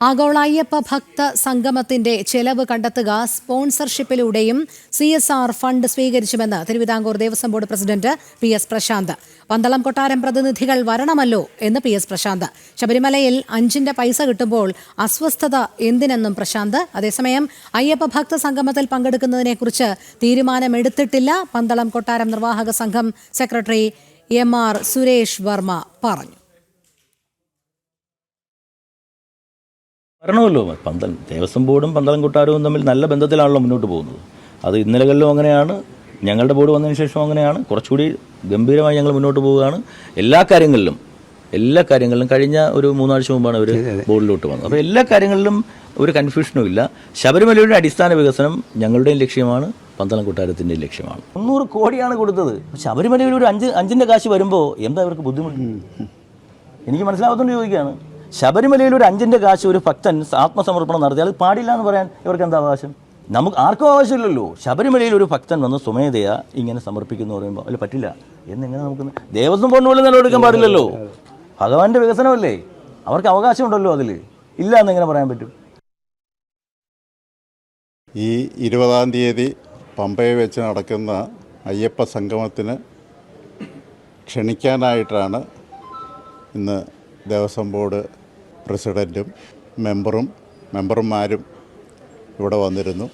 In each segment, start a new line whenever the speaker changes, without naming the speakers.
ആഗോള അയ്യപ്പ ഭക്ത സംഗമത്തിന്റെ ചെലവ് കണ്ടെത്തുക സ്പോൺസർഷിപ്പിലൂടെയും C S R fund സ്വീകരിച്ചുമെന്ന് Thiruvithamkoor Devaswom board president P S Prashant. Pandalam കൊട്ടാരം പ്രതിനിധികൾ വരണമല്ലോ എന്ന് പി എസ് പ്രശാന്ത്. ശബരിമലയിൽ അഞ്ചിന്റെ പൈസ കിട്ടുമ്പോൾ അസ്വസ്ഥത എന്തിനെന്നും പ്രശാന്ത്. അതേസമയം അയ്യപ്പ ഭക്ത സംഗമത്തിൽ പങ്കെടുക്കുന്നതിനെക്കുറിച്ച് തീരുമാനമെടുത്തിട്ടില്ല. പന്തളം കൊട്ടാരം നിർവാഹക സംഘം secretary M R Suresh Varma പറഞ്ഞു.
വരണമല്ലോ പന്തൽ ദേവസ്വം ബോർഡും പന്തളം കൊട്ടാരവും തമ്മിൽ നല്ല ബന്ധത്തിലാണല്ലോ മുന്നോട്ട് പോകുന്നത്. അത് ഇന്നലകളിലും അങ്ങനെയാണ് ഞങ്ങളുടെ ബോർഡ് വന്നതിന് ശേഷം അങ്ങനെയാണ്. കുറച്ചുകൂടി ഗംഭീരമായി ഞങ്ങൾ മുന്നോട്ട് പോവുകയാണ്. എല്ലാ കാര്യങ്ങളിലും എല്ലാ കാര്യങ്ങളിലും കഴിഞ്ഞ ഒരു മൂന്നാഴ്ച മുമ്പാണ് അവർ ബോർഡിലോട്ട് വന്നത്. അപ്പോൾ എല്ലാ കാര്യങ്ങളിലും ഒരു കൺഫ്യൂഷനും ഇല്ല ശബരിമലയുടെ അടിസ്ഥാന വികസനം ഞങ്ങളുടെയും ലക്ഷ്യമാണ് പന്തളം കൊട്ടാരത്തിന്റെയും ലക്ഷ്യമാണ്. മുന്നൂറ് കോടിയാണ് കൊടുത്തത്. ശബരിമലയിൽ ഒരു അഞ്ച് അഞ്ചിന്റെ കാശ് വരുമ്പോൾ എന്താ അവർക്ക് ബുദ്ധിമുട്ട്? എനിക്ക് മനസ്സിലാവാത്തോണ്ട് ചോദിക്കുകയാണ് ശബരിമലയിൽ ഒരു അഞ്ചിന്റെ കാശ് ഒരു ഭക്തൻ ആത്മസമർപ്പണം നടത്തിയാൽ പാടില്ല എന്ന് പറയാൻ ഇവർക്ക് എന്താ അവകാശം? നമുക്ക് ആർക്കും ആവശ്യമില്ലല്ലോ ശബരിമലയിൽ ഒരു ഭക്തൻ വന്ന് സ്വമേധയ ഇങ്ങനെ സമർപ്പിക്കുന്നു പറയുമ്പോൾ അല്ല പറ്റില്ല. എന്നിങ്ങനെ നമുക്ക് ദേവസ്വം ബോർഡ് പോലും നിലവെടുക്കാൻ പാടില്ലല്ലോ. ഭഗവാന്റെ വികസനമല്ലേ? അവർക്ക് അവകാശമുണ്ടല്ലോ അതിൽ ഇല്ല എന്നെങ്ങനെ പറയാൻ പറ്റും?
ഈ ഇരുപതാം തീയതി പമ്പയിൽ വെച്ച് നടക്കുന്ന അയ്യപ്പ സംഗമത്തിന് ക്ഷണിക്കാനായിട്ടാണ് ഇന്ന് ദേവസ്വം ബോർഡ് പ്രസിഡന്റും മെമ്പറും മെമ്പർമാരും ഇവിടെ വന്നിരുന്നു.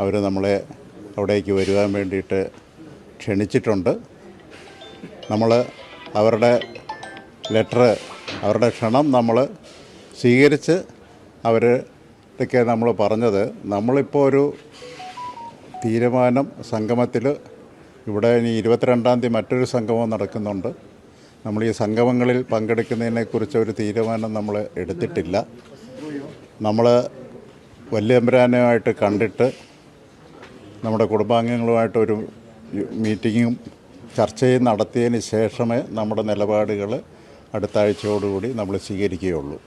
അവർ നമ്മളെ അവിടേക്ക് വരുവാൻ വേണ്ടിയിട്ട് ക്ഷണിച്ചിട്ടുണ്ട്. നമ്മൾ അവരുടെ ലെറ്റർ അവരുടെ ക്ഷണം നമ്മൾ സ്വീകരിച്ച് അവരൊക്കെ നമ്മൾ പറഞ്ഞത്. നമ്മളിപ്പോൾ ഒരു തീരുമാനം സംഗമത്തിൽ ഇവിടെ ഇനി ഇരുപത്തിരണ്ടാം തീയതി മറ്റൊരു സംഗമം നടക്കുന്നുണ്ട്. നമ്മൾ ഈ സംഗമങ്ങളിൽ പങ്കെടുക്കുന്നതിനെക്കുറിച്ച് ഒരു തീരുമാനം നമ്മൾ എടുത്തിട്ടില്ല. നമ്മൾ വല്യമ്പരാനുമായിട്ട് കണ്ടിട്ട് നമ്മുടെ കുടുംബാംഗങ്ങളുമായിട്ടൊരു മീറ്റിങ്ങും ചർച്ചയും നടത്തിയതിന് ശേഷമേ നമ്മുടെ നിലപാടുകൾ അടുത്ത ആഴ്ചയോടുകൂടി നമ്മൾ സ്വീകരിക്കുകയുള്ളൂ.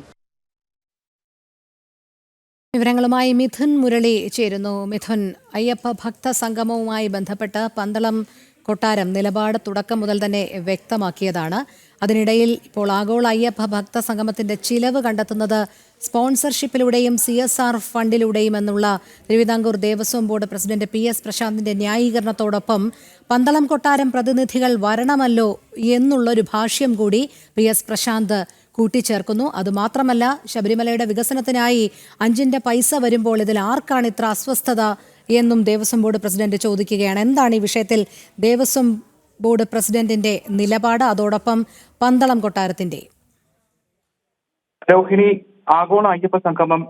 വിവരങ്ങളുമായി മിഥുൻ മുരളി ചേരുന്നു. മിഥുൻ അയ്യപ്പ ഭക്ത സംഗമവുമായി ബന്ധപ്പെട്ട് പന്തളം കൊട്ടാരം നിലപാട് തുടക്കം മുതൽ തന്നെ വ്യക്തമാക്കിയതാണ്. അതിനിടയിൽ ഇപ്പോൾ ആഗോള അയ്യപ്പ ഭക്ത സംഗമത്തിന്റെ ചിലവ് കണ്ടെത്തുന്നത് സ്പോൺസർഷിപ്പിലൂടെയും സി എസ് ആർ ഫണ്ടിലൂടെയും എന്നുള്ള Thiruvithamkoor Devaswom board president P S പ്രശാന്തിന്റെ ന്യായീകരണത്തോടൊപ്പം പന്തളം കൊട്ടാരം പ്രതിനിധികൾ വരണമല്ലോ എന്നുള്ളൊരു ഭാഷ്യം കൂടി പി എസ് പ്രശാന്ത് കൂട്ടിച്ചേർക്കുന്നു. അതുമാത്രമല്ല ശബരിമലയുടെ വികസനത്തിനായി അഞ്ചിന്റെ പൈസ വരുമ്പോൾ ഇതിൽ ആർക്കാണ് ഇത്ര അസ്വസ്ഥത എന്നും ദേവസ്വം ബോർഡ് പ്രസിഡന്റ് ചോദിക്കുകയാണ്. എന്താണ് ഈ വിഷയത്തിൽ ദേവസ്വം ബോർഡ് പ്രസിഡന്റിന്റെ നിലപാട്? അതോടൊപ്പം പന്തളം കൊട്ടാരത്തിന്റെ.
രോഹിണി ആഗോള അയ്യപ്പ സംഗമം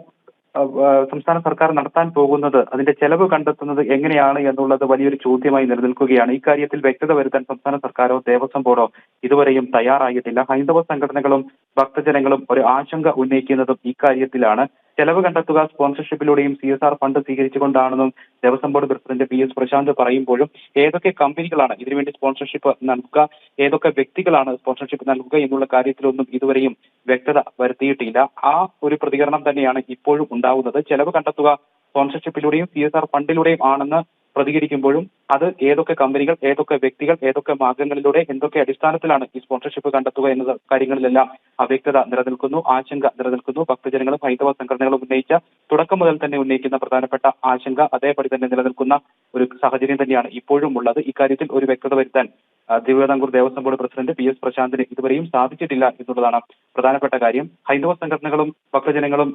സംസ്ഥാന സർക്കാർ നടത്താൻ പോകുന്നത് അതിന്റെ ചെലവ് കണ്ടെത്തുന്നത് എങ്ങനെയാണ് എന്നുള്ളത് വലിയൊരു ചോദ്യമായി നിലനിൽക്കുകയാണ്. ഇക്കാര്യത്തിൽ വ്യക്തത വരുത്താൻ സംസ്ഥാന സർക്കാരോ ദേവസ്വം ബോർഡോ ഇതുവരെയും തയ്യാറായിട്ടില്ല. ഹൈന്ദവ സംഘടനകളും ഭക്തജനങ്ങളും ഒരു ആശങ്ക ഉന്നയിക്കുന്നതും ഇക്കാര്യത്തിലാണ്. ചെലവ് കണ്ടെത്തുക സ്പോൺസർഷിപ്പിലൂടെയും C S R fund സ്വീകരിച്ചുകൊണ്ടാണെന്നും Devaswom board president P S Prashant പറയുമ്പോഴും ഏതൊക്കെ കമ്പനികളാണ് ഇതിനുവേണ്ടി സ്പോൺസർഷിപ്പ് നൽകുക ഏതൊക്കെ വ്യക്തികളാണ് സ്പോൺസർഷിപ്പ് നൽകുക എന്നുള്ള കാര്യത്തിലൊന്നും ഇതുവരെയും വ്യക്തത വരുത്തിയിട്ടില്ല. ആ ഒരു പ്രതികരണം തന്നെയാണ് ഇപ്പോഴും ഉണ്ടാവുന്നത്. ചെലവ് കണ്ടെത്തുക സ്പോൺസർഷിപ്പിലൂടെയും സി എസ് ആർ ഫണ്ടിലൂടെയും ആണെന്ന് പ്രതികരിക്കുമ്പോഴും അത് ഏതൊക്കെ കമ്പനികൾ ഏതൊക്കെ വ്യക്തികൾ ഏതൊക്കെ മാർഗങ്ങളിലൂടെ എന്തൊക്കെ അടിസ്ഥാനത്തിലാണ് ഈ സ്പോൺസർഷിപ്പ് കണ്ടെത്തുക എന്ന കാര്യങ്ങളിലെല്ലാം അവ്യക്തത നിലനിൽക്കുന്നു ആശങ്ക നിലനിൽക്കുന്നു. ഭക്തജനങ്ങളും ഹൈന്ദവ സംഘടനകളും ഉന്നയിച്ച തുടക്കം മുതൽ തന്നെ ഉന്നയിക്കുന്ന പ്രധാനപ്പെട്ട ആശങ്ക അതേപടി തന്നെ നിലനിൽക്കുന്ന ഒരു സാഹചര്യം തന്നെയാണ് ഇപ്പോഴും ഉള്ളത്. ഇക്കാര്യത്തിൽ ഒരു വ്യക്തത വരുത്താൻ Thiruvithamkoor Devaswom board president P S പ്രശാന്തിന് ഇതുവരെയും സാധിച്ചിട്ടില്ല എന്നുള്ളതാണ് പ്രധാനപ്പെട്ട കാര്യം. ഹൈന്ദവ സംഘടനകളും ഭക്തജനങ്ങളും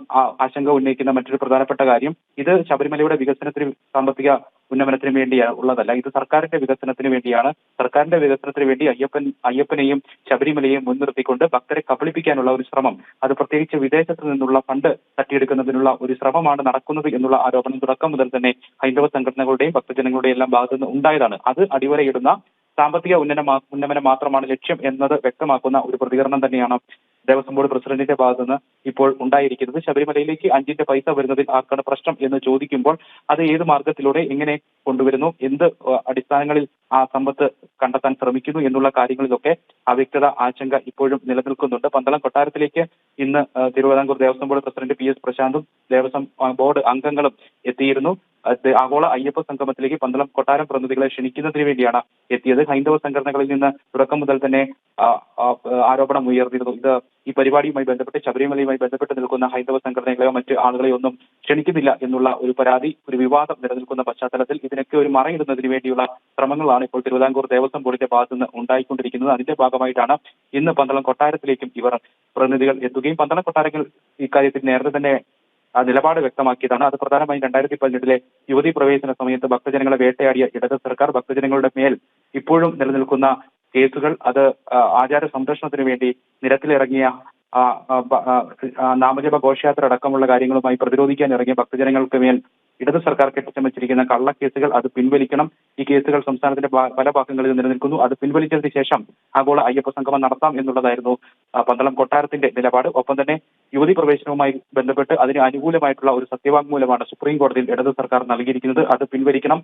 ആശങ്ക ഉന്നയിക്കുന്ന മറ്റൊരു പ്രധാനപ്പെട്ട കാര്യം ഇത് ശബരിമലയുടെ വികസനത്തിന് സാമ്പത്തിക ഉന്നമനത്തിന് വേണ്ടിയാണ് ഉള്ളതല്ല ഇത് സർക്കാരിന്റെ വികസനത്തിന് വേണ്ടിയാണ്. സർക്കാരിന്റെ വികസനത്തിന് വേണ്ടി അയ്യപ്പൻ അയ്യപ്പനെയും ശബരിമലയെയും മുൻനിർത്തിക്കൊണ്ട് ഭക്തരെ കബളിപ്പിക്കാനുള്ള ഒരു ശ്രമം. അത് പ്രത്യേകിച്ച് വിദേശത്ത് നിന്നുള്ള ഫണ്ട് തട്ടിയെടുക്കുന്നതിനുള്ള ഒരു ശ്രമമാണ് നടക്കുന്നത് എന്നുള്ള ആരോപണം തുടക്കം മുതൽ തന്നെ ഹൈന്ദവ സംഘടനകളുടെയും ഭക്തജനങ്ങളുടെയും എല്ലാം ഭാഗത്തു നിന്ന് ഉണ്ടായതാണ്. അത് അടിവരയിടുന്ന സാമ്പത്തിക ഉന്നമന ഉന്നമനം മാത്രമാണ് ലക്ഷ്യം എന്നത് വ്യക്തമാക്കുന്ന ഒരു പ്രതികരണം തന്നെയാണ് ദേവസ്വം ബോർഡ് പ്രസിഡന്റിന്റെ ഭാഗത്തു നിന്ന് ഇപ്പോൾ ഉണ്ടായിരിക്കുന്നത്. ശബരിമലയിലേക്ക് അഞ്ചിന്റെ പൈസ വരുന്നതിൽ ആർക്കാണ് പ്രശ്നം എന്ന് ചോദിക്കുമ്പോൾ അത് ഏത് മാർഗത്തിലൂടെ എങ്ങനെ കൊണ്ടുവരുന്നു? എന്ത് അടിസ്ഥാനങ്ങളിൽ ആ സമ്പത്ത് കണ്ടെത്താൻ ശ്രമിക്കുന്നു എന്നുള്ള കാര്യങ്ങളിലൊക്കെ അവ്യക്തത ആശങ്ക ഇപ്പോഴും നിലനിൽക്കുന്നുണ്ട്. പന്തളം കൊട്ടാരത്തിലേക്ക് ഇന്ന് Thiruvithamkoor Devaswom board president P S പ്രശാന്തും Devaswom board അംഗങ്ങളും എത്തിയിരുന്നു. ആഗോള അയ്യപ്പ സംഗമത്തിലേക്ക് പന്തളം കൊട്ടാരം പ്രതിനിധികളെ ക്ഷണിക്കുന്നതിന് വേണ്ടിയാണ് എത്തിയത്. ഹൈന്ദവ സംഘടനകളിൽ നിന്ന് തുടക്കം മുതൽ തന്നെ ആരോപണം ഉയർന്നിരുന്നു. ഇത് ഈ പരിപാടിയുമായി ബന്ധപ്പെട്ട് ശബരിമലയുമായി ബന്ധപ്പെട്ട് നിൽക്കുന്ന ഹൈന്ദവ സംഘടനകളെയോ മറ്റ് ആളുകളെയോ ഒന്നും ക്ഷണിക്കുന്നില്ല എന്നുള്ള ഒരു പരാതി ഒരു വിവാദം നിലനിൽക്കുന്ന പശ്ചാത്തലത്തിൽ ഇതിനൊക്കെ ഒരു മറയിടുന്നതിന് വേണ്ടിയുള്ള ശ്രമങ്ങളാണ് ഇപ്പോൾ തിരുവിതാംകൂർ ദേവസ്വം ബോർഡിന്റെ ഭാഗത്തു നിന്ന് ഉണ്ടായിക്കൊണ്ടിരിക്കുന്നത്. അതിന്റെ ഭാഗമായിട്ടാണ് ഇന്ന് പന്തളം കൊട്ടാരത്തിലേക്കും ഇവർ പ്രതിനിധികൾ എത്തുകയും പന്തളം കൊട്ടാരങ്ങൾ ഇക്കാര്യത്തിൽ നേരത്തെ തന്നെ നിലപാട് വ്യക്തമാക്കിയതാണ്. അത് പ്രധാനമായും രണ്ടായിരത്തി പതിനെട്ടിലെ യുവതി പ്രവേശന സമയത്ത് ഭക്തജനങ്ങളെ വേട്ടയാടിയ ഇടത് സർക്കാർ ഭക്തജനങ്ങളുടെ മേൽ ഇപ്പോഴും നിലനിൽക്കുന്ന കേസുകൾ അത് ആചാര സംരക്ഷണത്തിന് വേണ്ടി നിരത്തിലിറങ്ങിയ നാമജപ ഘോഷയാത്ര അടക്കമുള്ള കാര്യങ്ങളുമായി പ്രതിരോധിക്കാൻ ഇറങ്ങിയ ഭക്തജനങ്ങൾക്ക് മേൽ ഇടതു സർക്കാർ കെട്ടിച്ചമച്ചിരിക്കുന്ന കള്ളക്കേസുകൾ അത് പിൻവലിക്കണം. ഈ കേസുകൾ സംസ്ഥാനത്തിന്റെ പല ഭാഗങ്ങളിൽ നിലനിൽക്കുന്നു. അത് പിൻവലിച്ചതിന് ശേഷം ആഗോള അയ്യപ്പ സംഗമം നടത്താം എന്നുള്ളതായിരുന്നു പന്തളം കൊട്ടാരത്തിന്റെ നിലപാട്. ഒപ്പം തന്നെ യുവതി പ്രവേശനവുമായി ബന്ധപ്പെട്ട് അതിന് അനുകൂലമായിട്ടുള്ള ഒരു സത്യവാങ്മൂലമാണ് സുപ്രീം കോടതിയിൽ ഇടതു സർക്കാർ നൽകിയിരിക്കുന്നത്. അത് പിൻവലിക്കണം.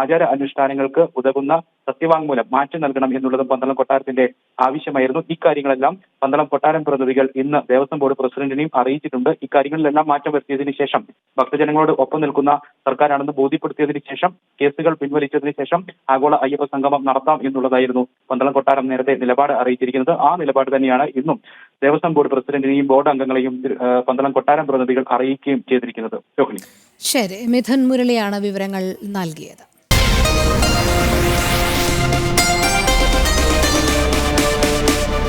ആചാര അനുഷ്ഠാനങ്ങൾക്ക് ഉതകുന്ന സത്യവാങ്മൂലം മാറ്റി നൽകണം എന്നുള്ളതും പന്തളം കൊട്ടാരത്തിന്റെ ആവശ്യമായിരുന്നു. ഇക്കാര്യങ്ങളെല്ലാം പന്തളം കൊട്ടാരം പ്രതിനിധികൾ ഇന്ന് ദേവസ്വം ബോർഡ് പ്രസിഡന്റിനെയും അറിയിച്ചിട്ടുണ്ട്. ഇക്കാര്യങ്ങളിലെല്ലാം മാറ്റം വരുത്തിയതിനു ശേഷം ഭക്തജനങ്ങളോട് ഒപ്പം നിൽക്കുന്ന സർക്കാരാണെന്ന് ബോധ്യപ്പെടുത്തിയതിനു ശേഷം കേസുകൾ പിൻവലിച്ചതിനു ശേഷം ആഗോള അയ്യപ്പ സംഗമം നടത്താം എന്നുള്ളതായിരുന്നു പന്തളം കൊട്ടാരം നേരത്തെ നിലപാട് അറിയിച്ചിരിക്കുന്നത്. ആ നിലപാട് തന്നെയാണ് ഇന്നും ദേവസ്വം ബോർഡ് പ്രസിഡന്റിനെയും ബോർഡ് അംഗങ്ങളെയും പന്തളം കൊട്ടാരം പ്രതിനിധികൾ അറിയിക്കുകയും ചെയ്തിരിക്കുന്നത്.
ശരി. മിഥുൻ മുരളിയാണ് വിവരങ്ങൾ നൽകിയത്.